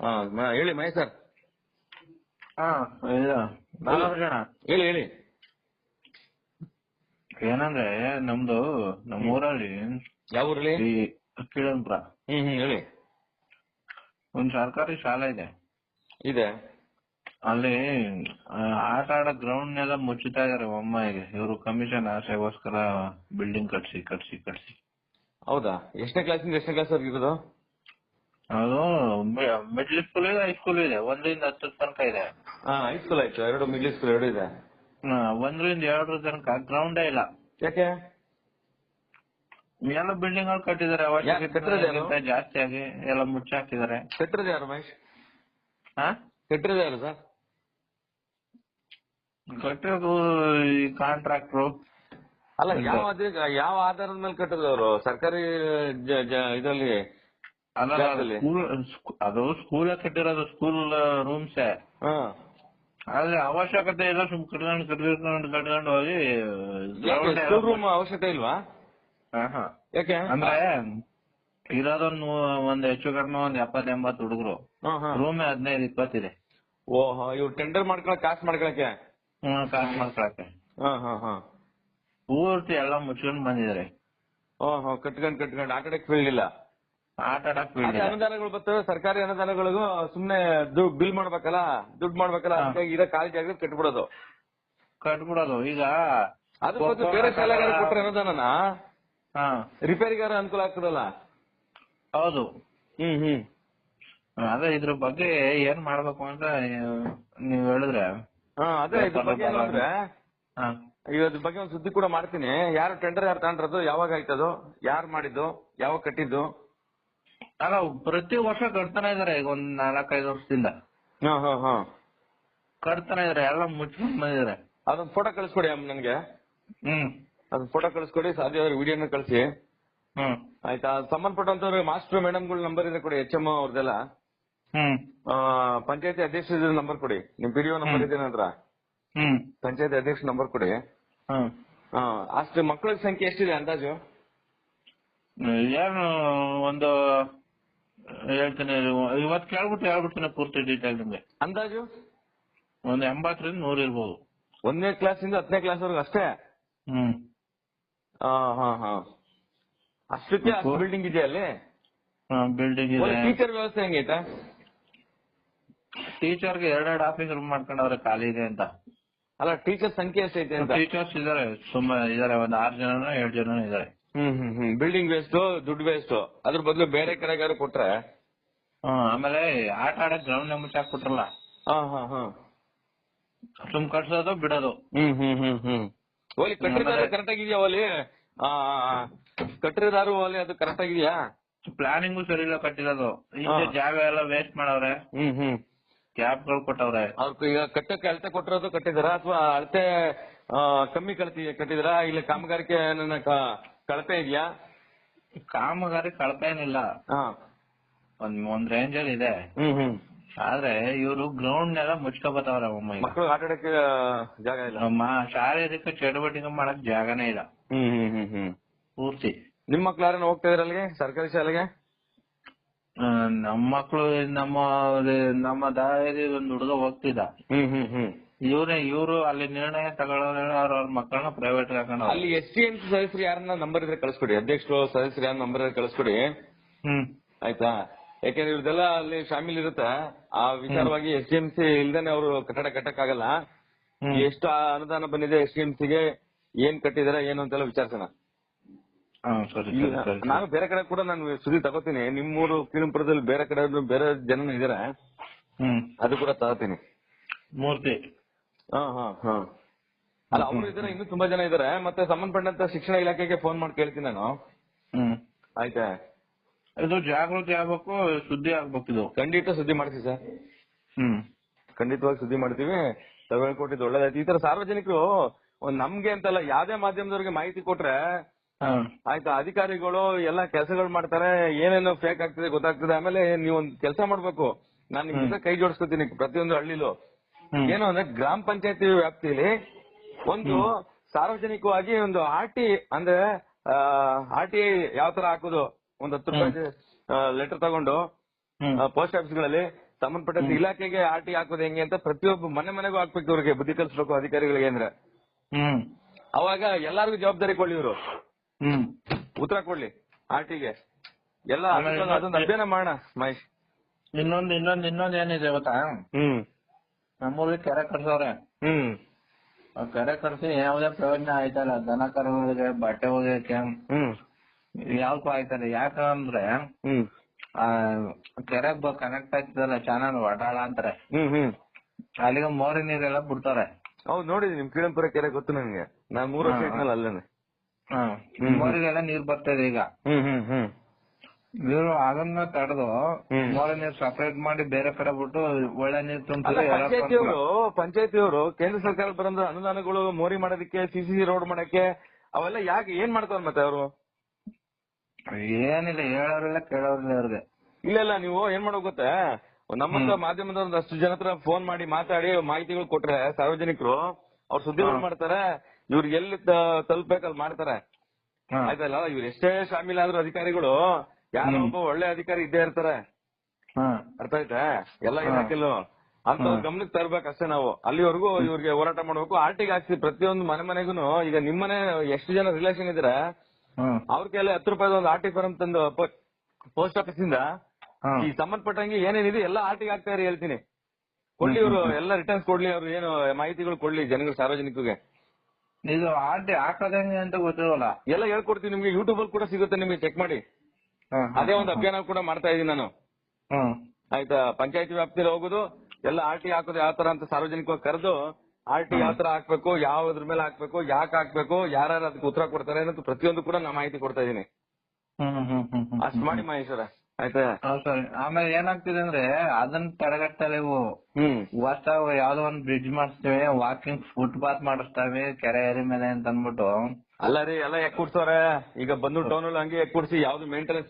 ಹಾ ಮ- ಹೇಳಿ ಮಹೇಶ್ ಸರ್ ಹಾ ಇದು ಹೇಳಿ ಹೇಳಿ. ಏನಂದ್ರೆ ನಮ್ದು ನಮ್ಮ ಊರಲ್ಲಿ ಯಾವ ಊರಲ್ಲಿ ಈ ಕೀಳಂಪುರ ಹ್ಮ್ ಹ್ಮ್ ಹೇಳಿ. ಒಂದ್ ಸರ್ಕಾರಿ ಶಾಲೆ ಇದೆ. ಇದೆ. ಅಲ್ಲಿ ಆ, ಆಟ ಆಡೋ ಗ್ರೌಂಡ್ ನೆಲ್ಲ ಮುಚ್ಚುತ್ತಾ ಇದಾರೆ ಒಮ್ಮೆಗೆ ಇವರು ಕಮಿಷನ್ ಆಸೆಗೋಸ್ಕರ ಬಿಲ್ಡಿಂಗ್ ಕಟ್ಸಿ ಕಟ್ಸಿ ಕಟ್ಸಿ. ಹೌದಾ? ಎಷ್ಟನೇ ಕ್ಲಾಸಿಂದ ಎಷ್ಟನೇ ಕ್ಲಾಸ್ ವರ್ಗ ಇರೋದು? ಅದು ಮಿಡ್ಲ್ ಸ್ಕೂಲ್ ಇದೆ ಹೈಸ್ಕೂಲ್ ಇದೆ? ಒಂದರಿಂದ ಹತ್ತು ತನಕ ಇದೆ. ಹಾ ಸ್ಕೂಲ್ ಆಯ್ತು. ಎರಡು ಮಿಡ್ಲ್ ಸ್ಕೂಲ್ ಎರಡು ಇದೆ. ಹಾ, ಒಂದರಿಂದ ಎರಡರ ತನಕ. ಗ್ರೌಂಡೇ ಇಲ್ಲ. ಯಾಕೆ? ಎಲ್ಲ ಬಿಲ್ಡಿಂಗ್ಗಳು ಕಟ್ಟಿದ್ದಾರೆ. ಯಾಕೆ ಕಟ್ಟಿರೋದು ಯಾರು? ಅವಶ್ಯಕತೆ ಜಾಸ್ತಿ ಆಗಿ ಎಲ್ಲ ಮುಚ್ಚಾಕಿದ್ದಾರೆ ಕಟ್ಟಿರೋದು ಯಾರು ಮಹೇಶ್? ಹಾ ಕಟ್ಟಿರೋದು ಯಾರು ಸರ್? ಕಟ್ಟಿರೋದು ಈ ಕಾಂಟ್ರಾಕ್ಟ್ರು ಅಲ್ಲ ಯಾವ ಯಾವ ಆಧಾರದ ಮೇಲೆ ಕಟ್ಟಿದ್ರು ಅವರು? ಸರ್ಕಾರಿ ಜ- ಜ- ಇದರಲ್ಲಿ ಅಲ್ಲ ಜಾಗದಲ್ಲಿ? ಸ್ಕೂಲ್ ಅದು ಸ್ಕೂಲ್ ಕಟ್ಟಿರೋದು ಸ್ಕೂಲ್ ರೂಮ್ಸ್ ಹಾ. ಆದ್ರೆ ಅವಶ್ಯಕತೆ ಇಲ್ಲ ಸುಮ್ ಕಟ್ಕೊಂಡು ಕಟ್ಕೊಂಡು ಕಟ್ಕೊಂಡು ಹೋಗಿ ground ಸ್ಕೂಲ್ ರೂಮ್ ಅವಶ್ಯಕತೆ ಇಲ್ವಾ? ಹಾ, ಹಾ. ಯಾಕೆ? ಅಂದ್ರೆ ಇರೋದೊಂದು ಒಂದ್ ಹೆಚ್ಚು ಕಡಿಮೆ ಒಂದ್ ಎಪ್ಪತ್ ಎಂಬತ್ ಹುಡುಗರು. ರೂಮ್ ಹದಿನೈದು ಇಪ್ಪತ್ತಿದೆ. ಓಹೋ ಇವ್ರು ಟೆಂಡರ್ ಮಾಡ್ಕೊಳಕ್ ಕಾಸ್ ಮಾಡ್ಕೊಳಕ್ಕೆ? ಹ್ಮ್ ಕಾಸ್ ಮಾಡ್ಕೊಳಕ್ಕೆ. ಹಾ ಹಾ ಹಾ. ಪೂರ್ತಿ ಎಲ್ಲ ಮುಚ್ಕೊಂಡ್ ಬಂದಿದ್ದಾರೆ. ಓಹೋ ಕಟ್ಕೊಂಡ್ ಕಟ್ಕೊಂಡ್ ಆ ಕಡೆ ಫೀಲ್ಡ್ ಇಲ್ಲ. ಆಟ ಆಡಕ್ ಅದೇ ಅನುದಾನಗಳು ಬರ್ತವೆ ಸರ್ಕಾರಿ ಅನುದಾನಗಳಿಗೂ ಸುಮ್ನೆ ಬಿಲ್ ಮಾಡ್ಬೇಕಲ್ಲ ದುಡ್ಡು ಮಾಡ್ಬೇಕಲ್ಲ ಹಾ. ಇದೆ ಇರೋ ಖಾಲಿ ಜಾಗ ಕಟ್ಬಿಡೋದು. ಕಟ್ಬಿಡೋದು. ಈಗ ಅದ್ರ ಬದಲು ಬೇರೆ ಶಾಲೆಗಾರ ಕೊಟ್ರೆ ಅನುದಾನನ? ಹಾ. ರಿಪೇರಿಗಾರ ಅನುಕೂಲ ಆಗ್ತದಲ್ಲ? ಹೌದು. ಹ್ಮ್ ಹ್ಮ್. ಅದೇ ಇದ್ರ ಬಗ್ಗೆ ಏನ್ ಮಾಡ್ಬೇಕು ಅಂತ ನೀವ್ ಹೇಳಿದ್ರೆ. ಹಾ ಅದೇ ಇದ್ರ ಬಗ್ಗೆ ಒಂದ್ ಅಂದ್ರೆ ಇದ್ರ ಬಗ್ಗೆ ಒಂದು ಸುದ್ದಿ ಕೂಡ ಮಾಡ್ತೀನಿ. ಯಾರು ಟೆಂಡರ್ ಯಾರು ತಗೊಂಡ್ರದು ಯಾವಾಗ ಆಯ್ತದು ಯಾರು ಮಾಡಿದ್ದು ಯಾವಾಗ ಕಟ್ಟಿದ್ದು? ಅಲ್ಲ ಪ್ರತಿ ವರ್ಷ ಕಟ್ತಾನೆ ಇದಾರೆ ಈಗ ಒಂದ್ ನಾಲ್ಕೈದು ವರ್ಷದಿಂದ. ಹಾ ಹಾ ಹಾ. ಕಟ್ತಾನೆ ಇದಾರೆ ಎಲ್ಲ ಮುಚ್ಕೊಂಡ್ ಬಂದಿದ್ದಾರೆ ಅದೊಂದು ಫೋಟೋ ಕಳಿಸ್ಕೊಡಿ ಅಮ್ಮ ನನಗೆ. ಹ್ಮ್. ಅದನ್ನ ಫೋಟೋ ಕಳಿಸ್ಕೊಡಿ ಸಾಧ್ಯ ಆದ್ರೆ ವಿಡಿಯೋನ ಕಳಿಸಿ. ಹ್ಮ್. ಆಯ್ತಾ? ಸಂಬಂಧಪಟ್ಟಂತವ್ರು ಮಾಸ್ಟರ್ ಮೇಡಮ್ಗಳ ನಂಬರ್ ಇದೆ ಕೊಡಿ ಎಚ್ ಎಂ ಅವ್ರದ್ದೆಲ್ಲ ಹ್ಮ್. ಪಂಚಾಯತಿ ಅಧ್ಯಕ್ಷರ ನಂಬರ್ ಕೊಡಿ. ನಿಮ್ ಪಿ ನಂಬರ್ ಇದೆ ಹ್ಮ್. ಪಂಚಾಯತಿ ಅಧ್ಯಕ್ಷ ನಂಬರ್ ಕೊಡಿ. ಹ್ಮ್. ಅಷ್ಟು ಮಕ್ಕಳ ಸಂಖ್ಯೆ ಎಷ್ಟಿದೆ ಅಂದಾಜು? ಏನು ಒಂದು ಹೇಳ್ತೀನಿ ಇವತ್ ಕೇಳ್ಬಿಟ್ಟು ಹೇಳ್ಬಿಡ್ತೀನಿ ಪೂರ್ತಿ ಡೀಟೇಲ್ ನಿಮ್ಗೆ ಅಂದಾಜು? ಒಂದ್ ಎಂಬತ್ತರಿಂದ ನೂರ್ ಇರ್ಬೋದು. ಒಂದನೇ ಕ್ಲಾಸ್ ಇಂದ ಹತ್ತನೇ ಕ್ಲಾಸ್ ವರ್ಗ ಅಷ್ಟೇ? ಹ್ಮ್. ಆ, ಹಾ ಹಾ. ಅಷ್ಟಕ್ಕೆ ಅಷ್ಟು ಬಿಲ್ಡಿಂಗ್ ಇದೆ ಅಲ್ಲಿ? ಬಿಲ್ಡಿಂಗ್ ಇದೆ. ಟೀಚರ್ ವ್ಯವಸ್ಥೆ ಹೆಂಗೈತೆ ಟೀಚರ್ಗೆ ಎರಡೆರಡು ಆಫೀಸ್ ರೂಮ್ ಮಾಡ್ಕೊಂಡವ್ರೆ ಖಾಲಿ ಇದೆ ಅಂತ. ಅಲ್ಲ ಟೀಚರ್ ಸಂಖ್ಯೆ ಎಷ್ಟೈತೆ ಅಂತ? ಟೀಚರ್ಸ್ ಇದಾರೆ ಸುಮ್ಮನೆ ಇದಾರೆ ಒಂದ್ ಆರ್ ಜನನೋ ಏಳು ಜನನೋ ಇದಾರೆ ಹ್ಮ್ ಹ್ಮ್ ಹ್ಮ್. ಬಿಲ್ಡಿಂಗ್ ವೇಸ್ಟ್ ದುಡ್ಡು ವೇಸ್ಟ್ ಅದ್ರ ಬದಲು ಬೇರೆ ಕಡೆಗಾರು ಕೊಟ್ರೆ? ಹ್ಮ್ ಆಮೇಲೆ ಆಟ ಆಡಕ್ ಗ್ರೌಂಡ್ ಮುಚ್ಚಾಕ್ಬಿಟ್ರಲ್ಲ ಹಾ ಹಾ ಹಾ. ಸುಮ್ ಕಟ್ಸೋದು ಬಿಡೋದು. ಹ್ಮ್ ಹ್ಮ್ ಹ್ಮ್ ಹ್ಮ್. ಓಲಿ ಕಟ್ಟಿದಾರು ಕರೆಕ್ಟ್ ಆಗಿದ್ಯಾ ಓಲಿ? ಆ ಕಟ್ಟಿದಾರು ಓಲಿ ಅದು ಕರೆಕ್ಟ್ ಆಗಿದ್ಯಾ? ಪ್ಲಾನಿಂಗು ಸರಿ ಇಲ್ಲ ಕಟ್ಟಿರೋದು. ಹಿಂದೆ ಜಾಗ ಎಲ್ಲ ವೇಸ್ಟ್ ಮಾಡವ್ರೆ. ಹ್ಮ್ ಹ್ಮ್. ಕ್ಯಾಪ್ಗಳು ಕೊಟ್ಟವ್ರೆ. ಅವ್ರು ಈಗ ಕಟ್ಟಕ್ಕೆ ಅಳತೆ ಕೊಟ್ಟಿರೋದು ಕಟ್ಟಿದಾರ ಅಥವಾ ಅಳತೆ ಕಮ್ಮಿ ಕಳ್ತಿ ಕಟ್ಟಿದಾರ ಇಲ್ಲ ಕಾಮಗಾರಿಕೆ ಕಳಪೆ ಇದೆಯಾ? ಕಾಮಗಾರಿ ಕಳಪೆ ಏನಿಲ್ಲ. ಒಂದ್ ಒಂದ್ ರೇಂಜ್ ಅಲ್ಲಿ ಇದೆ. ಆದ್ರೆ ಇವರು ಗ್ರೌಂಡ್ ಎಲ್ಲ ಮುಚ್ಕೋಬತ್ತವ್ರೆ ಒಮ್ಮೆ. ಮಕ್ಕಳು ಆಟ ಆಡಕ್ಕೆ ಜಾಗ ಇಲ್ಲ. ಶಾರೀರಿಕ ಚಟುವಟಿಕೆ ಮಾಡಕ್ ಜಾಗನೇ ಇಲ್ಲ. ಪೂರ್ತಿ. ನಿಮ್ ಮಕ್ಳು ಯಾರನ್ನ ಹೋಗ್ತಾ ಇದ್ರ ಅಲ್ಲಿಗೆ? ಸರ್ಕಾರಿ ಶಾಲೆಗೆ? ನಮ್ಮ ಮಕ್ಳು ನಮ್ಮ ನಮ್ಮ ದಾರಿ ಒಂದ್ ಹುಡುಗ ಹೋಗ್ತಿದ್ದ. ಹ್ಮ್ ಹ್ಮ್ ಹ್ಮ್. ಇವ್ರೇ ಇವ್ರು ಅಲ್ಲಿ ನಿರ್ಣಯ ತಗೊಳ್ಳೋರು ಅವ್ರ ಅವ್ರ ಮಕ್ಕಳನ್ನ ಪ್ರೈವೇಟ್ ಹಾಕೊಂಡು ಅಲ್ಲಿ ಎಸ್ ಸಿ ಸದಸ್ಯರು ಯಾರನ್ನ ನಂಬರ್ ಇದ್ರೆ ಕಳಿಸ್ಕೊಡಿ. ಅಧ್ಯಕ್ಷರು ಸದಸ್ಯರು ಯಾರ ನಂಬರ್ ಇದ್ರೆ ಕಳಿಸ್ಕೊಡಿ. ಹ್ಮ್. ಆಯ್ತಾ? ಯಾಕಂದ್ರೆ ಇವ್ರದೆಲ್ಲ ಅಲ್ಲಿ ಶಾಮಿಲ್ ಇರುತ್ತೆ. ಆ ವಿಚಾರವಾಗಿ ಎಸ್ ಡಿ ಎಂ ಸಿ ಇಲ್ದೇನೆ ಅವರು ಕಟ್ಟಡ ಕಟ್ಟಕ್ಕಾಗಲ್ಲ. ಎಷ್ಟು ಅನುದಾನ ಬಂದಿದೆ ಎಸ್ ಡಿ ಎಂ ಸಿಗೆ ಏನ್ ಕಟ್ಟಿದಾರೆ ಏನು ಅಂತೆಲ್ಲ ವಿಚಾರಿಸೋಣ. ನಾನು ಬೇರೆ ಕಡೆ ಕೂಡ ನಾನು ಸುದ್ದಿ ತಗೋತೀನಿ. ನಿಮ್ಮೂರು ಕಿರುಪುರದಲ್ಲಿ ಬೇರೆ ಕಡೆ ಬೇರೆ ಜನ ಇದಾರೆ ಅದು ಕೂಡ ತಗೋತೀನಿ. ಮೂರ್ತಿ. ಹಾ ಹಾ. ಹಾ. ಅಲ್ಲ ಅವರು ಇದಾರೆ ಇನ್ನೂ ತುಂಬಾ ಜನ ಇದಾರೆ. ಮತ್ತೆ ಸಂಬಂಧಪಟ್ಟಂತ ಶಿಕ್ಷಣ ಇಲಾಖೆಗೆ ಫೋನ್ ಮಾಡಿ ಕೇಳ್ತೀನಿ ನಾನು. ಹ್ಮ್. ಆಯ್ತಾ? ಇದು ಜಾಗೃತಿ ಆಗ್ಬೇಕು ಸುದ್ದಿ ಆಗ್ಬೇಕು ಇದು. ಖಂಡಿತ ಸುದ್ದಿ ಮಾಡ್ತೀವಿ ಸರ್. ಹ್ಮ್. ಖಂಡಿತವಾಗಿ ಸುದ್ದಿ ಮಾಡ್ತೀವಿ. ತಗೊಳ್ಕೊಟ್ಟಿದ್ದು ಒಳ್ಳೇದಾಯ್ತು. ಈ ತರ ಸಾರ್ವಜನಿಕರು ಒಂದ್ ನಮ್ಗೆ ಅಂತಲ್ಲ ಯಾವ್ದೇ ಮಾಧ್ಯಮದವ್ರಿಗೆ ಮಾಹಿತಿ ಕೊಟ್ರೆ ಆಯ್ತಾ ಅಧಿಕಾರಿಗಳು ಎಲ್ಲ ಕೆಲಸಗಳು ಮಾಡ್ತಾರೆ ಏನೇನು ಫೇಕ್ ಆಗ್ತದೆ ಗೊತ್ತಾಗ್ತದೆ ಆಮೇಲೆ ನೀವು ಒಂದ್ ಕೆಲಸ ಮಾಡ್ಬೇಕು. ನಾನು ನಿಮ್ ಜೊತೆ ಕೈ ಜೋಡಿಸ್ಕೊತೀನಿ ಪ್ರತಿಯೊಂದು ಹಳ್ಳಿಲೂ. ಏನು ಅಂದ್ರೆ ಗ್ರಾಮ ಪಂಚಾಯತಿ ವ್ಯಾಪ್ತಿಯಲ್ಲಿ ಒಂದು ಸಾರ್ವಜನಿಕವಾಗಿ ಒಂದು ಆರ್ ಟಿ ಅಂದ್ರೆ ಆರ್ ಟಿ ಯಾವ ತರ ಹಾಕೋದು? ಒಂದ್ ಹತ್ತು ರೂಪಾಯಿ ಲೆಟರ್ ತಗೊಂಡು ಪೋಸ್ಟ್ ಪೋಸ್ಟ್ ಆಫೀಸ್ಗಳಲ್ಲಿ ಸಂಬಂಧಪಟ್ಟ ಇಲಾಖೆಗೆ ಆರ್ ಟಿ ಹಾಕೋದು ಹೆಂಗೆ ಅಂತ ಪ್ರತಿಯೊಬ್ಬ ಮನೆ ಮನೆಗೂ ಹಾಕ್ಬೇಕು ಇವ್ರಿಗೆ ಬುದ್ಧಿ ಕಲಿಸ್ಬೇಕು ಅಧಿಕಾರಿಗಳಿಗೆ ಅಂದ್ರೆ. ಹ್ಮ್. ಅವಾಗ ಎಲ್ಲಾರ್ಗು ಜವಾಬ್ದಾರಿ ಕೊಡ್ಲಿ ಇವರು. ಉತ್ತರ ಕೊಡ್ಲಿ ಆರ್ ಟಿಗೆ ಎಲ್ಲ ಅಧ್ಯಯನ ಅಭ್ಯಾನ ಮಾಡೋಣ ಮಹೇಶ್. ಇನ್ನೊಂದ್ ಇನ್ನೊಂದ್ ಇನ್ನೊಂದ್ ಏನಿದೆ ಗೊತ್ತಾ? ಹ್ಮ್. ನಮ್ಮೂರಲ್ಲಿ ಕೆರೆ ಕಟ್ಸವ್ರೆ. ಹ್ಮ್. ಆ ಕೆರೆ ಕಟ್ಸಿ ಯಾವ್ದೇ ಪ್ರಯೋಜನ ಆಯ್ತಲ್ಲ ದನ ಕರುಗಳಿಗೆ ಬಟ್ಟೆ ಒಗೆಯಕ್ಕೆ. ಹ್ಮ್. ಯಾವ್ದಕ್ಕೂ ಆಯ್ತಲ್ಲ ಯಾಕಂದ್ರೆ ಹ್ಮ್. ಆ ಕೆರೆ ಕನೆಕ್ಟ್ ಆಗ್ತದಲ್ಲ ಚಾನಲ್ ವಟಾಳ ಅಂತಾರೆ. ಹ್ಮ್ ಹ್ಮ್. ಅಲ್ಲಿಗೆ ಮೋರಿ ನೀರೆಲ್ಲ ಬಿಡ್ತಾರೆ. ಹೌದ್ ನೋಡಿದೀನಿ ನಿಮ್ ಕೀಳಂಪುರ ಕೆರೆ ಗೊತ್ತು ನನಗೆ. ನಾನ್ ಮೂರು ವರ್ಷ ಹಾ. ಇದ್ನಲ್ಲ ಅಲ್ಲೇನೆ. ಹ. ಮೋರಿಗೆಲ್ಲ ನೀರ್ ಬರ್ತದೆ ಈಗ. ಹ್ಮ್ ಹ್ಮ್ ಹ್ಮ್. ಇವರು ಅದನ್ನ ತಡೆದು ಹ್ಮ್. ನೀರು ಸಪರೇಟ್ ಮಾಡಿ ಬೇರೆ ಕಡೆ ಬಿಟ್ಟು ಒಳ್ಳೆ ನೀರು ಎಲ್ಲ ಪಂಚಾಯತಿಯವರು ಕೇಂದ್ರ ಸರ್ಕಾರ ಬರೋ ಅನುದಾನಗಳು ಮೋರಿ ಮಾಡೋದಕ್ಕೆ ಸಿಸಿ ರೋಡ್ ಮಾಡಕ್ಕೆ ಅವೆಲ್ಲ ಯಾಕೆ ಏನ್ ಮಾಡ್ತಾರ ಮತ್ತೆ ಅವರು? ಏನಿಲ್ಲ ಹೇಳೋರಿಲ್ಲ ಕೇಳೋರಿಲ್ಲ ಅವ್ರಿಗೆ ಇಲ್ಲ ಇಲ್ಲ ನೀವು ಏನ್ ಮಾಡೋ ಗೊತ್ತಾ? ನಮ್ಮಂತ ಮಾಧ್ಯಮದ ಅಷ್ಟು ಜನ ಹತ್ರ ಫೋನ್ ಮಾಡಿ ಮಾತಾಡಿ ಮಾಹಿತಿಗಳು ಕೊಟ್ರೆ ಸಾರ್ವಜನಿಕರು ಅವ್ರು ಸುದ್ದಿಗಳು ಮಾಡ್ತಾರೆ ಇವ್ರಿಗೆ ಎಲ್ಲಿ ತಲುಪಬೇಕು ಅಲ್ಲಿ ಮಾಡ್ತಾರೆ. ಆಯ್ತಲ್ಲ ಇವ್ರು ಎಷ್ಟೇ ಶಾಮೀಲಾದ್ರೂ ಅಧಿಕಾರಿಗಳು ಯಾರೋ ಒಬ್ಬ ಒಳ್ಳೆ ಅಧಿಕಾರಿ ಇದ್ದೇ ಇರ್ತಾರೆ. ಅರ್ಥ ಆಯ್ತಾ? ಎಲ್ಲ ಇಲಾಖೆಲು. ಅಂತ ಗಮನಕ್ಕೆ ತರ್ಬೇಕಷ್ಟೇ ನಾವು. ಅಲ್ಲಿವರೆಗೂ ಇವ್ರಿಗೆ ಹೋರಾಟ ಮಾಡ್ಬೇಕು. ಆರ್ಟಿಗೆ ಹಾಕ್ಸಿ ಪ್ರತಿಯೊಂದು ಮನೆ ಮನೆಗೂ ಈಗ ನಿಮ್ಮನೆ ಎಷ್ಟು ಜನ ರಿಲೇಷನ್ ಇದ್ರೆ. ಅವ್ರ ಕೈಯಲ್ಲಿ ಹತ್ತು ರೂಪಾಯಿ ಒಂದು ಆರ್ಟಿ ಫಾರಂ ತಂದು ಪೋಸ್ಟ್ ಆಫೀಸ್ ಇಂದ. ಈ ಸಂಬಂಧಪಟ್ಟಂಗೆ ಏನೇನಿದೆ ಎಲ್ಲ ಆರ್ಟಿಗೆ ಹಾಕ್ತಾ ಇರಿ ಹೇಳ್ತೀನಿ. ಕೊಡ್ಲಿ ಇವರು ಎಲ್ಲ ರಿಟರ್ನ್ಸ್ ಕೊಡ್ಲಿ ಅವ್ರು ಏನು ಮಾಹಿತಿಗಳು ಕೊಡ್ಲಿ ಜನಗಳು ಸಾರ್ವಜನಿಕರಿಗೆ. ಇದು ಆರ್ಟಿ ಹಾಕೋದಂಗೆ ಅಂತ ಗೊತ್ತಿರಲ್ಲ. ಎಲ್ಲ ಹೇಳ್ಕೊಡ್ತೀನಿ ನಿಮ್ಗೆ. ಯೂಟ್ಯೂಬ್ ಅಲ್ಲಿ ಕೂಡ ಸಿಗುತ್ತೆ ನಿಮ್ಗೆ ಚೆಕ್ ಮಾಡಿ. ಅದೇ ಒಂದು ಅಭಿಯಾನ ಕೂಡ ಮಾಡ್ತಾ ಇದೀನಿ ನಾನು. ಹ್ಮ್. ಆಯ್ತಾ? ಪಂಚಾಯತಿ ವ್ಯಾಪ್ತಿಯಲ್ಲಿ ಹೋಗುದು ಎಲ್ಲ ಆರ್ ಟಿ ಹಾಕೋದು ಯಾವ ತರ ಅಂತ ಸಾರ್ವಜನಿಕವಾಗಿ ಕರೆದು ಆರ್ ಟಿ ಯಾವ ತರ ಹಾಕ್ಬೇಕು ಯಾವ್ದ್ರ ಮೇಲೆ ಹಾಕ್ಬೇಕು ಯಾಕೆ ಹಾಕ್ಬೇಕು ಯಾರ್ಯಾರು ಅದಕ್ಕೆ ಉತ್ತರ ಕೊಡ್ತಾರೆ ಅನ್ನೋದು ಪ್ರತಿಯೊಂದು ಕೂಡ ನಾ ಮಾಹಿತಿ ಕೊಡ್ತಾ ಇದೀನಿ ಅಷ್ಟು ಹ್ಮ್ ಹ್ಮ್ ಹ್ಮ್. ಅಷ್ಟ್ ಮಾಡಿ ಮಹೇಶ್ವರ ಆಯ್ತಾ? ಆಮೇಲೆ ಏನಾಗ್ತಿದೆ ಅಂದ್ರೆ ಅದನ್ನ ತಡೆಗಟ್ಟಲೆ ಹೊಸ್ದಾಗ್ ಯಾವ್ದೋ ಒಂದ್ ಬ್ರಿಡ್ಜ್ ಮಾಡಿಸ್ತೇವೆ ವಾಕಿಂಗ್ ಫುಟ್ಪಾತ್ ಮಾಡಿಸ್ತೇವೆ ಕೆರೆ ಏರಿ ಮೇಲೆ ಅಂತ ಅಂದ್ಬಿಟ್ಟು ಅಲ್ಲ ರೀ ಎಲ್ಲ ಯಾಕೆ ಕೂಡ್ಸವ್ರೆ ಈಗ ಬಂದು ಟೌನ್ ಅಲ್ಲಿ ಹಂಗೆ ಯಾಕೆ ಕೂಡ್ಸಿ ಯಾವ್ದು ಮೇಂಟೆನೆನ್ಸ್